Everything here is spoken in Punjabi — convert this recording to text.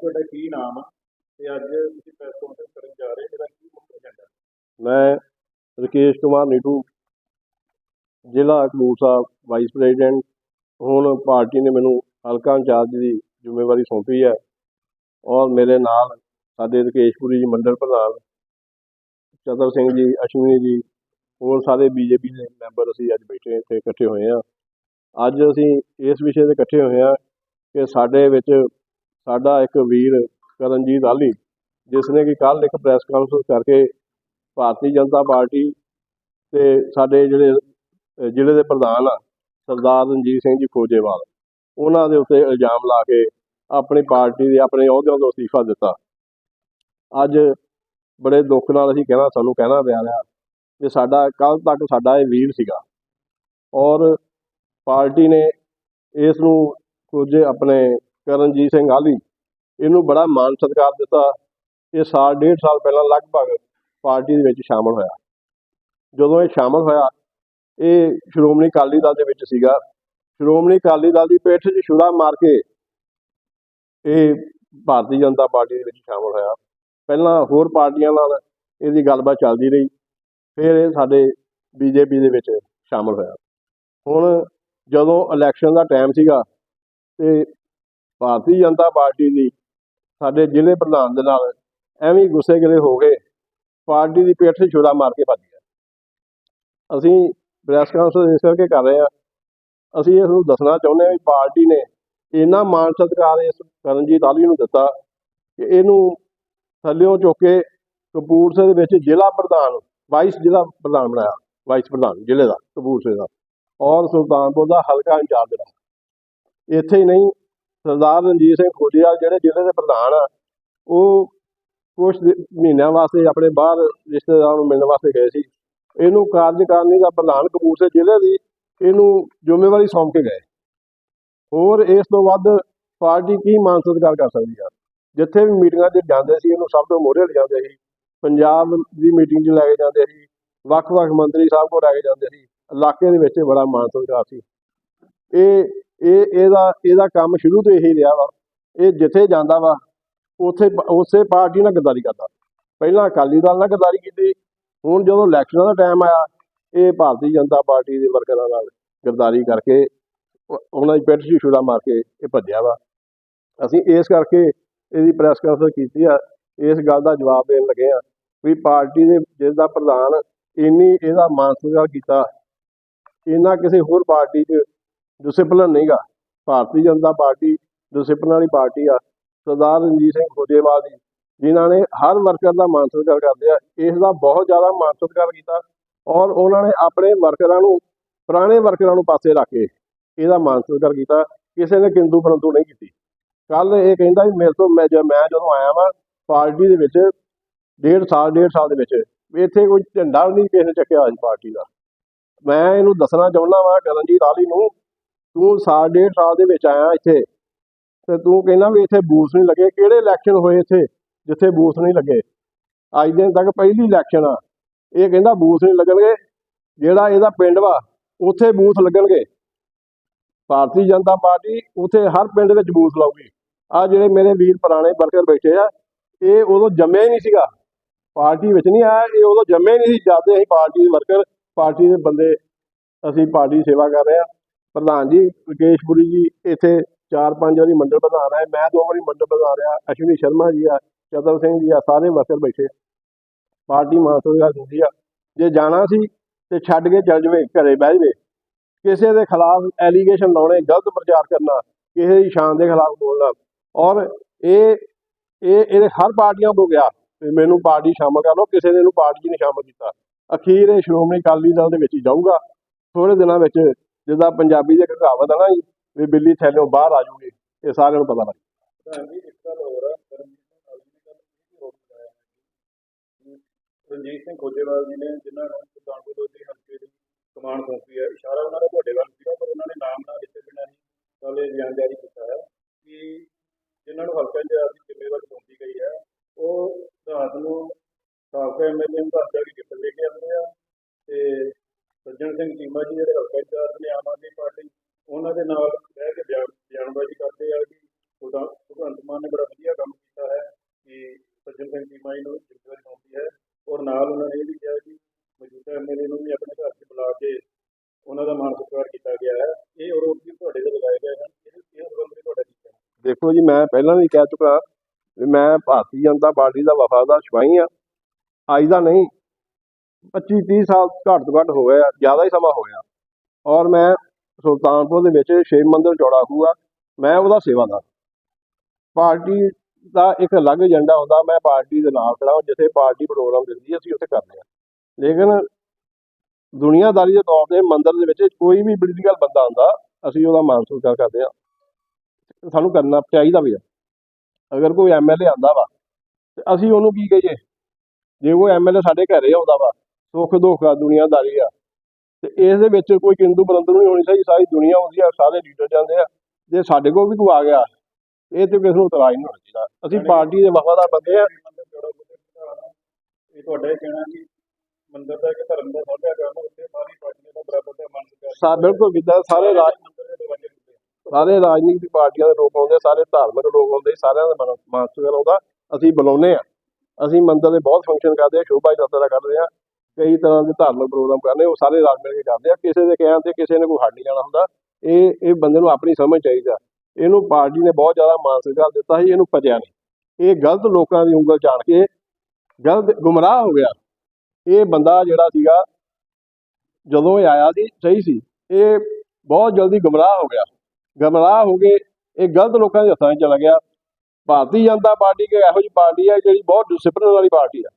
ਤੁਹਾਡਾ ਕੀ ਨਾਮ ਆ? ਤੇ ਅੱਜ ਤੁਸੀਂ ਪ੍ਰੈਸ ਕਾਨਫਰੰਸ ਕਰਨ ਜਾ ਰਹੇ ਇਹਦਾ ਕੀ ਮੁੱਖ ਏਜੰਡਾ ਮੈਂ ਰਕੇਸ਼ ਕੁਮਾਰ ਨੀਟੂ, ਜ਼ਿਲ੍ਹਾ ਕਪੂਰਥਲਾ ਵਾਈਸ ਪ੍ਰੈਜ਼ੀਡੈਂਟ ਹੁਣ ਪਾਰਟੀ ਨੇ ਮੈਨੂੰ ਹਲਕਾ ਇੰਚਾਰਜ ਦੀ ਜ਼ਿੰਮੇਵਾਰੀ ਸੌਂਪੀ ਹੈ ਔਰ ਮੇਰੇ ਨਾਲ ਸਾਡੇ ਰਕੇਸ਼ਪੁਰੀ ਜੀ, ਮੰਡਲ ਪ੍ਰਧਾਨ, ਚਤਰ ਸਿੰਘ ਜੀ, ਅਸ਼ਵਨੀ ਜੀ, ਹੋਰ ਸਾਰੇ ਬੀਜੇਪੀ ਦੇ ਮੈਂਬਰ ਅਸੀਂ ਅੱਜ ਬੈਠੇ, ਇੱਥੇ ਇਕੱਠੇ ਹੋਏ ਹਾਂ। ਅੱਜ ਅਸੀਂ ਇਸ ਵਿਸ਼ੇ ਤੇ ਇਕੱਠੇ ਹੋਏ ਹਾਂ ਕਿ ਸਾਡੇ ਵਿੱਚ ਸਾਡਾ ਇੱਕ ਵੀਰ ਕਰਨਜੀਤ ਆਲੀ ਜਿਸ ਨੇ ਕਿ ਕੱਲ੍ਹ ਇੱਕ ਪ੍ਰੈਸ ਕਾਨਫਰੰਸ ਕਰਕੇ ਭਾਰਤੀ ਜਨਤਾ ਪਾਰਟੀ ਤੇ ਸਾਡੇ ਜਿਹੜੇ, ਜ਼ਿਲ੍ਹੇ ਦੇ ਪ੍ਰਧਾਨ ਆ, ਸਰਦਾਰ ਰਣਜੀਤ ਸਿੰਘ ਜੀ ਖੋਜੇਵਾਲ, ਉਹਨਾਂ ਦੇ ਉੱਤੇ ਇਲਜ਼ਾਮ ਲਾ ਕੇ ਆਪਣੀ ਪਾਰਟੀ ਦੇ, ਆਪਣੇ ਅਹੁਦਿਆਂ ਤੋਂ ਅਸਤੀਫਾ ਦਿੱਤਾ। ਅੱਜ ਬੜੇ ਦੁੱਖ ਨਾਲ ਅਸੀਂ ਕਹਿਣਾ, ਸਾਨੂੰ ਕਹਿਣਾ ਪਿਆ ਰਿਹਾ ਕਿ ਸਾਡਾ ਕੱਲ ਤੱਕ ਸਾਡਾ ਇਹ ਵੀਰ ਸੀਗਾ। ਔਰ ਪਾਰਟੀ ਨੇ ਇਸ ਨੂੰ ਕੁਝ ਆਪਣੇ ਕਰਨਜੀਤ ਸਿੰਘ ਆਲੀ ਇਹਨੂੰ ਬੜਾ ਮਾਨ ਸਤਿਕਾਰ ਦਿੱਤਾ। ਇਹ ਸਾਲ, ਡੇਢ ਸਾਲ ਪਹਿਲਾਂ ਲਗਭਗ ਪਾਰਟੀ ਦੇ ਵਿੱਚ ਸ਼ਾਮਲ ਹੋਇਆ। ਜਦੋਂ ਇਹ ਸ਼ਾਮਲ ਹੋਇਆ, ਇਹ ਸ਼੍ਰੋਮਣੀ ਅਕਾਲੀ ਦਲ ਦੇ ਵਿੱਚ ਸੀਗਾ। ਸ਼੍ਰੋਮਣੀ ਅਕਾਲੀ ਦਲ ਦੀ ਪਿੱਠ 'ਚ ਛੁਰਾ ਮਾਰ ਕੇ ਇਹ ਭਾਰਤੀ ਜਨਤਾ ਪਾਰਟੀ ਦੇ ਵਿੱਚ ਸ਼ਾਮਲ ਹੋਇਆ। ਪਹਿਲਾਂ ਹੋਰ ਪਾਰਟੀਆਂ ਨਾਲ ਇਹਦੀ ਗੱਲਬਾਤ ਚੱਲਦੀ ਰਹੀ। ਫਿਰ ਇਹ ਸਾਡੇ ਬੀਜੇਪੀ ਦੇ ਵਿੱਚ ਸ਼ਾਮਲ ਹੋਇਆ। ਹੁਣ ਜਦੋਂ ਇਲੈਕਸ਼ਨ ਦਾ ਟਾਈਮ ਸੀਗਾ ਤੇ ਭਾਰਤੀ ਜਨਤਾ ਪਾਰਟੀ ਦੀ, ਸਾਡੇ ਜ਼ਿਲ੍ਹੇ ਪ੍ਰਧਾਨ ਦੇ ਨਾਲ ਐਵੇਂ ਗੁੱਸੇ ਗਿਲੇ ਹੋ ਗਏ, ਪਾਰਟੀ ਦੀ ਪਿੱਠ 'ਤੇ ਛੁਰਾ ਮਾਰ ਕੇ ਭੱਜ ਗਿਆ। ਅਸੀਂ ਪ੍ਰੈਸ ਕਾਨਫਰੰਸ ਇਸ ਕਰਕੇ ਕਰ ਰਹੇ ਹਾਂ, ਅਸੀਂ ਇਸ ਨੂੰ ਦੱਸਣਾ ਚਾਹੁੰਦੇ ਹਾਂ ਵੀ ਪਾਰਟੀ ਨੇ ਇੰਨਾ ਮਾਣ ਸਤਿਕਾਰ ਇਸ ਕਰਨਜੀਤ ਆਲੀ ਨੂੰ ਦਿੱਤਾ ਕਿ ਇਹਨੂੰ ਥੱਲਿਓਂ ਚੁੱਕ ਕੇ ਕਪੂਰਥਲੇ ਦੇ ਵਿੱਚ ਜ਼ਿਲ੍ਹਾ ਪ੍ਰਧਾਨ ਵਾਈਸ ਜ਼ਿਲ੍ਹਾ ਪ੍ਰਧਾਨ ਬਣਾਇਆ ਵਾਈਸ ਪ੍ਰਧਾਨ ਜ਼ਿਲ੍ਹੇ ਦਾ, ਕਪੂਰਥਲੇ ਦਾ ਔਰ ਸੁਲਤਾਨਪੁਰ ਦਾ ਹਲਕਾ ਇੰਚਾਰਜ ਰਿਹਾ ਇੱਥੇ ਹੀ ਨਹੀਂ ਸਰਦਾਰ ਰਣਜੀਤ ਸਿੰਘ ਖੋਜੇਵਾਲ ਜਿਹੜੇ ਜ਼ਿਲ੍ਹੇ ਦੇ ਪ੍ਰਧਾਨ ਆ, ਉਹ ਕੁਝ ਮਹੀਨਿਆਂ ਵਾਸਤੇ ਆਪਣੇ ਬਾਹਰ ਰਿਸ਼ਤੇਦਾਰਾਂ ਨੂੰ ਮਿਲਣ ਵਾਸਤੇ ਗਏ ਸੀ। ਇਹਨੂੰ ਕਾਰਜਕਾਰਨੀ ਦਾ ਪ੍ਰਧਾਨ ਕਪੂਰਥਲੇ ਜ਼ਿਲ੍ਹੇ ਦੀ ਇਹਨੂੰ ਜ਼ਿੰਮੇਵਾਰੀ ਸੌਂਪ ਕੇ ਗਏ। ਹੋਰ ਇਸ ਤੋਂ ਵੱਧ ਪਾਰਟੀ ਕੀ ਮਾਨ ਸਤਿਕਾਰ ਕਰ ਸਕਦੀ ਆ? ਜਿੱਥੇ ਵੀ ਮੀਟਿੰਗਾਂ 'ਚ ਜਾਂਦੇ ਸੀ, ਇਹਨੂੰ ਸਭ ਤੋਂ ਮੋਹਰੇ ਲਿਜਾਂਦੇ ਸੀ। ਪੰਜਾਬ ਦੀ ਮੀਟਿੰਗ 'ਚ ਲੈ ਕੇ ਜਾਂਦੇ ਸੀ। ਵੱਖ-ਵੱਖ ਮੰਤਰੀ ਸਾਹਿਬ ਕੋਲ ਲੈ ਕੇ ਜਾਂਦੇ ਸੀ। ਇਲਾਕੇ ਦੇ ਵਿੱਚ ਬੜਾ ਮਾਨ ਸਤਿਕਾਰ ਸੀ। ਇਹ ਇਹ, ਇਹਦਾ ਇਹਦਾ ਕੰਮ ਸ਼ੁਰੂ ਤੋਂ ਇਹੀ ਰਿਹਾ ਵਾ। ਇਹ ਜਿੱਥੇ ਜਾਂਦਾ ਵਾ, ਉੱਥੇ ਉਸੇ ਪਾਰਟੀ ਨਾਲ ਗੱਦਾਰੀ ਕਰਦਾ। ਪਹਿਲਾਂ ਅਕਾਲੀ ਦਲ ਨਾਲ ਗੱਦਾਰੀ ਕੀਤੀ। ਹੁਣ ਜਦੋਂ ਇਲੈਕਸ਼ਨਾਂ ਦਾ ਟਾਈਮ ਆਇਆ, ਇਹ ਭਾਰਤੀ ਜਨਤਾ ਪਾਰਟੀ ਦੇ ਵਰਕਰਾਂ ਨਾਲ ਗੱਦਾਰੀ ਕਰਕੇ ਉਹਨਾਂ ਦੀ ਪਿੱਠ 'ਚ ਛੁਰਾ ਮਾਰ ਕੇ ਇਹ ਭੱਜਿਆ ਵਾ। ਅਸੀਂ ਇਸ ਕਰਕੇ ਇਹਦੀ ਪ੍ਰੈਸ ਕਾਨਫਰੰਸ ਕੀਤੀ ਆ। ਇਸ ਗੱਲ ਦਾ ਜਵਾਬ ਦੇਣ ਲੱਗੇ ਆ ਵੀ ਪਾਰਟੀ ਦੇ ਜਿਸ ਦਾ ਪ੍ਰਧਾਨ ਇੰਨੀ ਇਹਦਾ ਮਾਨ ਸਤਿਕਾਰ ਕੀਤਾ, ਇੰਨਾ ਕਿਸੇ ਹੋਰ ਪਾਰਟੀ 'ਚ ਡਿਸਪਲਿਨ ਨਹੀਂਗਾ। ਭਾਰਤੀ ਜਨਤਾ ਪਾਰਟੀ ਡਿਸਪਲਿਨ ਵਾਲੀ ਪਾਰਟੀ ਆ, ਸਰਦਾਰ ਰਣਜੀਤ ਸਿੰਘ ਖੋਜੇਵਾਲ ਜੀ, ਜਿਨ੍ਹਾਂ ਨੇ ਹਰ ਵਰਕਰ ਦਾ ਮਾਨ ਸਤਿਕਾਰ ਕਰਦੇ ਆ। ਇਸ ਦਾ ਬਹੁਤ ਜ਼ਿਆਦਾ ਮਾਨ ਸਤਿਕਾਰ ਕੀਤਾ ਔਰ ਉਹਨਾਂ ਨੇ ਆਪਣੇ ਵਰਕਰਾਂ ਨੂੰ, ਪੁਰਾਣੇ ਵਰਕਰਾਂ ਨੂੰ ਪਾਸੇ ਰੱਖ ਕੇ ਇਹਦਾ ਮਾਨ ਸਤਿਕਾਰ ਕੀਤਾ। ਕਿਸੇ ਨੇ ਕਿੰਦੂ ਪਰੰਤੂ ਨਹੀਂ ਕੀਤੀ। ਕੱਲ ਇਹ ਕਹਿੰਦਾ ਵੀ ਮੇਰੇ ਤੋਂ ਮੈਂ ਜ- ਮੈਂ ਜਦੋਂ ਆਇਆ ਵਾਂ ਪਾਰਟੀ ਦੇ ਵਿੱਚ, ਡੇਢ ਸਾਲ ਡੇਢ ਸਾਲ ਦੇ ਵਿੱਚ ਇੱਥੇ ਕੋਈ ਝੰਡਾ ਨਹੀਂ ਕਿਸੇ ਨੇ ਚੱਕਿਆ ਅੱਜ ਪਾਰਟੀ ਦਾ। ਮੈਂ ਇਹਨੂੰ ਦੱਸਣਾ ਚਾਹੁੰਦਾ ਵਾਂ ਕਰਨਜੀਤ ਆਲੀ ਨੂੰ ਤੂੰ ਸਾਲ, ਡੇਢ ਸਾਲ ਦੇ ਵਿੱਚ ਆਇਆ ਇੱਥੇ ਤੇ ਤੂੰ ਕਹਿੰਦਾ ਵੀ ਇੱਥੇ ਬੂਥ ਨਹੀਂ ਲੱਗੇ। ਕਿਹੜੇ ਇਲੈਕਸ਼ਨ ਹੋਏ ਇੱਥੇ ਜਿੱਥੇ ਬੂਥ ਨਹੀਂ ਲੱਗੇ? ਅੱਜ ਦਿਨ ਤੱਕ ਪਹਿਲੀ ਇਲੈਕਸ਼ਨ ਆ। ਇਹ ਕਹਿੰਦਾ ਬੂਥ ਨਹੀਂ ਲੱਗਣਗੇ। ਜਿਹੜਾ ਇਹਦਾ ਪਿੰਡ ਵਾ, ਉੱਥੇ ਬੂਥ ਲੱਗਣਗੇ। ਭਾਰਤੀ ਜਨਤਾ ਪਾਰਟੀ ਉੱਥੇ ਹਰ ਪਿੰਡ ਵਿੱਚ ਬੂਥ ਲਾਊਗੀ। ਆ ਜਿਹੜੇ ਮੇਰੇ ਵੀਰ ਪੁਰਾਣੇ ਵਰਕਰ ਬੈਠੇ ਆ, ਇਹ ਉਦੋਂ ਜੰਮਿਆ ਹੀ ਨਹੀਂ ਸੀਗਾ। ਪਾਰਟੀ ਵਿੱਚ ਨਹੀਂ ਆਇਆ, ਇਹ ਉਦੋਂ ਜੰਮਿਆ ਹੀ ਨਹੀਂ ਸੀ। ਜਦ ਅਸੀਂ ਪਾਰਟੀ ਦੇ ਵਰਕਰ, ਪਾਰਟੀ ਦੇ ਬੰਦੇ, ਅਸੀਂ ਪਾਰਟੀ ਦੀ ਸੇਵਾ ਕਰ ਰਹੇ ਆ। ਪ੍ਰਧਾਨ ਜੀ ਵਿਕੇਸ਼ਪੁਰੀ ਜੀ, ਇੱਥੇ ਚਾਰ ਪੰਜ ਵਾਰੀ ਮੰਡਲ ਬਣਾ ਰਿਹਾ ਮੈਂ ਦੋ ਵਾਰੀ ਮੰਡਲ ਪ੍ਰਧਾਨ ਰਿਹਾ, ਅਸ਼ਵਨੀ ਸ਼ਰਮਾ ਜੀ ਆ ਚਤਰ ਸਿੰਘ ਜੀ ਆ, ਸਾਰੇ ਵਰਕਰ ਬੈਠੇ। ਪਾਰਟੀ ਮਾਨਸੂਗਾ ਦਿੰਦੀ ਆ। ਜੇ ਜਾਣਾ ਸੀ ਤੇ ਛੱਡ ਕੇ ਚਲ ਜਵੇ, ਘਰੇ ਬਹਿ ਜਵੇ। ਕਿਸੇ ਦੇ ਖਿਲਾਫ ਐਲੀਗੇਸ਼ਨ ਲਾਉਣੇ, ਗਲਤ ਪ੍ਰਚਾਰ ਕਰਨਾ, ਕਿਸੇ ਦੀ ਸ਼ਾਨ ਦੇ ਖਿਲਾਫ ਬੋਲਣਾ। ਔਰ ਇਹ ਇਹ ਇਹਦੇ ਹਰ ਪਾਰਟੀਆਂ ਤੋਂ ਗਿਆ ਵੀ ਮੈਨੂੰ ਪਾਰਟੀ ਸ਼ਾਮਲ ਕਰ ਲਓ, ਕਿਸੇ ਨੇ ਇਹਨੂੰ ਪਾਰਟੀ 'ਚ ਨਹੀਂ ਸ਼ਾਮਲ ਕੀਤਾ। ਅਖੀਰ ਇਹ ਸ਼੍ਰੋਮਣੀ ਅਕਾਲੀ ਦਲ ਦੇ ਵਿੱਚ ਹੀ ਜਾਊਗਾ। ਥੋੜੇ ਦਿਨਾਂ ਵਿੱਚ ਜਿੱਦਾਂ ਪੰਜਾਬੀ ਦੇ ਇੱਕ ਕਹਾਵਤ ਹੈ ਨਾ ਜੀ, ਵੀ ਬਿੱਲੀ ਥੈਲਿਓਂ ਬਾਹਰ ਆ ਜੂਗੀ, ਇਹ ਸਾਰਿਆਂ ਨੂੰ ਪਤਾ ਲੱਗ ਜੀ, ਇੱਕ ਗੱਲ ਹੋਰ ਆ ਰਣਜੀਤ ਸਿੰਘ ਖੋਜੇਵਾਲ ਜੀ ਨੇ ਜਿਨ੍ਹਾਂ ਨੂੰ ਸੁਲਤਾਨਪੁਰ ਲੋਧੀ ਹਲਕੇ ਦੀ ਕਮਾਂਡ ਸੌਂਪੀ ਹੈ, ਇਸ਼ਾਰਾ ਉਹਨਾਂ ਦਾ ਤੁਹਾਡੇ ਵੱਲ ਸੀਗਾ, ਪਰ ਉਹਨਾਂ ਨੇ ਨਾਮ ਨਾ ਦਿੱਤੇ ਬਿਨਾਂ ਹੀ ਕੱਲ ਇਹ ਬਿਆਨ ਜਾਰੀ ਕੀਤਾ ਹੈ ਕਿ ਜਿਨ੍ਹਾਂ ਨੂੰ ਹਲਕਾ ਇੰਚਾਰਜ ਦੀ ਜ਼ਿੰਮੇਵਾਰੀ ਸੌਂਪੀ ਗਈ ਹੈ, ਉਹ ਰਾਤ ਨੂੰ ਸਾਬਕਾ ਐਮਐਲਏ ਨੂੰ ਘਰ ਜਾ ਕੇ ਗਿਫਟ ਲੈ ਕੇ ਆਉਂਦੇ ਆ ਤੇ ਸੱਜਣ ਸਿੰਘ ਚੀਮਾ ਜੀ ਜਿਹੜੇ ਹਲਕਾ ਇੰਚਾਰਜ ਨੇ, ਆਮ ਆਦਮੀ ਪਾਰਟੀ, ਉਹਨਾਂ ਦੇ ਨਾਲ ਬਹਿ ਕੇ ਬਿਆਨਬਾਜ਼ੀ ਕਰਦੇ ਆ ਕਿ ਉਹਦਾ ਭਗਵੰਤ ਮਾਨ ਨੇ ਬੜਾ ਵਧੀਆ ਕੰਮ ਕੀਤਾ ਹੈ ਕਿ ਸੱਜਣ ਸਿੰਘ ਚੀਮਾ ਜੀ ਨੂੰ ਜ਼ਿੰਮੇਵਾਰੀ ਸੌਂਪੀ ਹੈ। ਔਰ ਨਾਲ ਉਹਨਾਂ ਨੇ ਇਹ ਵੀ ਕਿਹਾ ਕਿ ਮੌਜੂਦਾ ਐਮਐਲਏ ਨੂੰ ਵੀ ਆਪਣੇ ਘਰ 'ਚ ਬੁਲਾ ਕੇ ਉਹਨਾਂ ਦਾ ਮਾਨ ਸਤਿਕਾਰ ਕੀਤਾ ਗਿਆ ਹੈ। ਇਹ ਔਰ ਵੀ ਤੁਹਾਡੇ ਤੇ ਲਗਾਏ ਗਏ ਹਨ। ਇਹ ਸੰਬੰਧ ਵਿੱਚ ਤੁਹਾਡਾ ਕੀ ਦੇਖੋ ਜੀ, ਮੈਂ ਪਹਿਲਾਂ ਵੀ ਕਹਿ ਚੁੱਕਾ ਵੀ ਮੈਂ ਭਾਰਤੀ ਜਨਤਾ ਪਾਰਟੀ ਦਾ ਵਫਾਦਾਰ ਸਵਾਈ ਆ ਅੱਜ ਦਾ ਨਹੀਂ 25 30 ਸਾਲ ਘੱਟ ਤੋਂ ਘੱਟ ਹੋ ਗਏ ਆ ਜ਼ਿਆਦਾ ਹੀ ਸਮਾਂ ਹੋ ਗਿਆ ਔਰ ਮੈਂ ਸੁਲਤਾਨਪੁਰ ਦੇ ਵਿੱਚ ਸ਼ਿਵ ਮੰਦਿਰ ਜੋੜਾ ਖੂਹ ਮੈਂ ਉਹਦਾ ਸੇਵਾਦਾਰ ਪਾਰਟੀ ਦਾ ਇੱਕ ਅਲੱਗ ਏਜੰਡਾ ਹੁੰਦਾ, ਮੈਂ ਪਾਰਟੀ ਦੇ ਨਾਲ ਖੜਾ ਹਾਂ, ਜਿੱਥੇ ਪਾਰਟੀ ਪ੍ਰੋਗਰਾਮ ਦਿੰਦੀ ਅਸੀਂ ਉੱਥੇ ਕਰਦੇ ਹਾਂ। ਲੇਕਿਨ ਦੁਨੀਆਦਾਰੀ ਦੇ ਤੌਰ ਤੇ ਮੰਦਰ ਦੇ ਵਿੱਚ ਕੋਈ ਵੀ ਪੋਲੀਟੀਕਲ ਬੰਦਾ ਆਉਂਦਾ ਅਸੀਂ ਉਹਦਾ ਮਾਨ ਸਤਿਕਾਰ ਕਰਦੇ ਹਾਂ। ਸਾਨੂੰ ਕਰਨਾ ਚਾਹੀਦਾ ਵੀ ਆ। ਅਗਰ ਕੋਈ ਐਮਐਲਏ ਆਂਦਾ ਵਾ, ਤੇ ਅਸੀਂ ਉਹਨੂੰ ਕੀ ਕਹੀਏ? ਜੇ ਉਹ ਐਮਐਲਏ ਸਾਡੇ ਘਰੇ ਆਉਂਦਾ ਵਾ ਸੁੱਖ ਦੁੱਖ ਆ ਦੁਨੀਆਦਾਰੀ ਆ। ਤੇ ਇਸ ਦੇ ਵਿੱਚ ਕੋਈ ਕਿੰਦੂ ਬਰੰਦੂ ਨਹੀਂ ਹੋਣੀ ਚਾਹੀਦੀ ਸਾਰੀ ਦੁਨੀਆ ਆਉਂਦੀ ਆ ਸਾਰੇ ਲੀਡਰ ਜਾਂਦੇ ਆ। ਜੇ ਸਾਡੇ ਕੋਲ ਵੀ ਕੋਈ ਆ ਗਿਆ ਇਹ ਤੇ ਕਿਸੇ ਨੂੰ ਇਤਰਾਜ਼ ਨਹੀਂ ਹੋਣਾ ਚਾਹੀਦਾ। ਅਸੀਂ ਪਾਰਟੀ ਦੇ ਵਫਾਦਾਰ ਬੰਦੇ ਆ। ਇਹ ਤੁਹਾਡਾ ਕਹਿਣਾ ਕਿ ਮੰਦਿਰ ਦਾ ਇੱਕ ਧਰਮ ਦਾ ਸਾਂਝਾ ਕਰਨ ਉੱਤੇ ਸਾਰੀ ਪਾਰਟੀਆਂ ਦਾ ਬਰਾਬਰ ਦਾ ਮੰਨ ਸਾ ਬਿਲਕੁਲ ਕਿੱਦਾਂ ਸਾਰੇ ਰਾਜ ਸਾਰੇ ਰਾਜਨੀਤਿਕ ਪਾਰਟੀਆਂ ਦੇ ਲੋਕ ਆਉਂਦੇ ਸਾਰੇ ਧਾਰਮਿਕ ਲੋਕ ਆਉਂਦੇ ਸਾਰਿਆਂ ਦਾ ਮਾਨਸਿਕਤਾ ਆਉਂਦਾ ਅਸੀਂ ਬੁਲਾਉਂਦੇ ਆ। ਅਸੀਂ ਮੰਦਰ ਦੇ ਬਹੁਤ ਫੰਕਸ਼ਨ ਕਰਦੇ ਆ ਸ਼ੋਭਾ ਯਾਤਰਾ ਕਰਦੇ ਆ। ਕਈ ਤਰ੍ਹਾਂ ਦੇ ਧਾਰਮਿਕ ਪ੍ਰੋਗਰਾਮ ਕਰਨੇ, ਉਹ ਸਾਰੇ ਰਲ ਮਿਲ ਕੇ ਕਰਦੇ ਆ। ਕਿਸੇ ਦੇ ਕਹਿਣ ਤੇ ਕਿਸੇ ਨੇ ਕੋਈ ਹੱਡ ਨਹੀਂ ਜਾਣਾ ਹੁੰਦਾ। ਇਹ ਇਹ ਬੰਦੇ ਨੂੰ ਆਪਣੀ ਸਮਝ ਚਾਹੀਦਾ ਇਹਨੂੰ ਪਾਰਟੀ ਨੇ ਬਹੁਤ ਜ਼ਿਆਦਾ ਮਾਨਸਿਕਤਾ ਦਿੱਤਾ ਸੀ, ਇਹਨੂੰ ਪਚਿਆ ਨਹੀਂ। ਇਹ ਗਲਤ ਲੋਕਾਂ ਦੀ ਉਂਗਲ ਜਾਣ ਕੇ, ਗਲਤ ਗੁੰਮਰਾਹ ਹੋ ਗਿਆ। ਇਹ ਬੰਦਾ ਜਿਹੜਾ ਸੀਗਾ, ਜਦੋਂ ਇਹ ਆਇਆ ਸੀ, ਸਹੀ ਸੀ। ਇਹ ਬਹੁਤ ਜਲਦੀ ਗੁੰਮਰਾਹ ਹੋ ਗਿਆ। ਗਮਰਾਹ ਹੋ ਕੇ ਇਹ ਗਲਤ ਲੋਕਾਂ ਦੇ ਹੱਥਾਂ 'ਚ ਚਲਾ ਗਿਆ। ਭਾਰਤੀ ਜਨਤਾ ਪਾਰਟੀ ਕਿ ਇਹੋ ਜਿਹੀ ਪਾਰਟੀ ਹੈ ਜਿਹੜੀ ਬਹੁਤ ਡਿਸਪਲਿਨ ਵਾਲੀ ਪਾਰਟੀ ਹੈ